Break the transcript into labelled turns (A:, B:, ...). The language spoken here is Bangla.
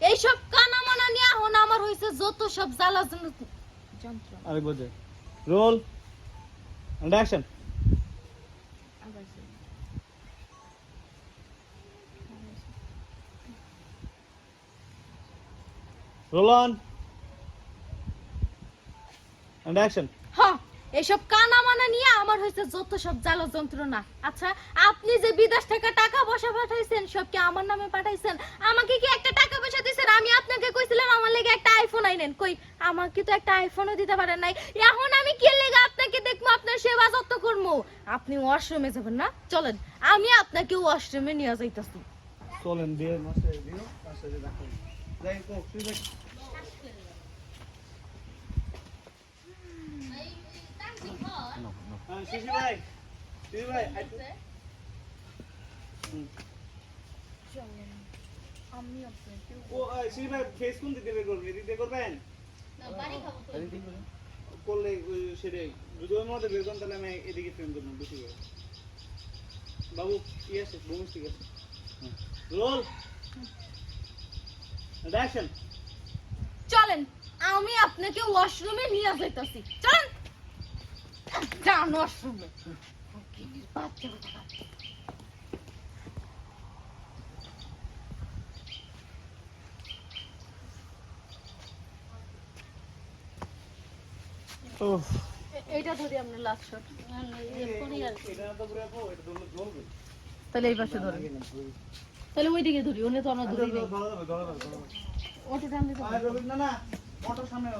A: এইসব কানা মানা নিয়ে এখন আমার হয়েছে যত সব জ্বালা যন্ত্র
B: roll and action roll on and action
A: হ্যাঁ এসব কানা মানা নিয়ে আমার হয়েছে যত সব জ্বালা যন্ত্রণা। আচ্ছা আপনি যে বিদেশ থেকে টাকা পয়সা পাঠাইছেন সব কি আমার নামে পাঠাইছেন আমাকে কি একটা টাকা পয়সা দিয়েছেন আমি আপনাকে কইছিলাম আমার লেগে আইনেন কই আমাকে তো একটা আইফোনও দিতে পারেন নাই। এখন আমি কি লেগে আপনাকে দেখব? আপনার সেবা যত্ন করব? আপনি ওয়াশরুমে যাবেন না? চলেন আমি আপনাকে ওয়াশরুমে নিয়ে যাইতাছি।
B: চলেন দিয়ে মাসে দিও তার সাথে যাই দেখ। হ্যাঁ ভাই ভাই হুম।
A: আমি আপনাকে
B: ও আহ, ফেস কোন দিকে বের করবেন? এদিক করবেন? করলে সেটাই। যদি ওর মধ্যে বের করেন তাহলে আমি এদিকে ফ্রেম করব বেশি করে। বাবু কি আছে? বমি ঠিক আছে? রোল! অ্যাকশন
A: চলেন আমি আপনাকে ওয়াশরুমে নিয়ে যাইতাছি। চলেন! যান ওয়াশরুমে বাচ্চা কোথাকার। এইটা ধরি আপনার লাস্ট শট তাহলে এই পাশে ধরি। তাহলে ওই দিকে ধরি ওনে তো আমরা ধরি নাই। ওটা টান দিতে
B: আয় না, মোটর সামনে না।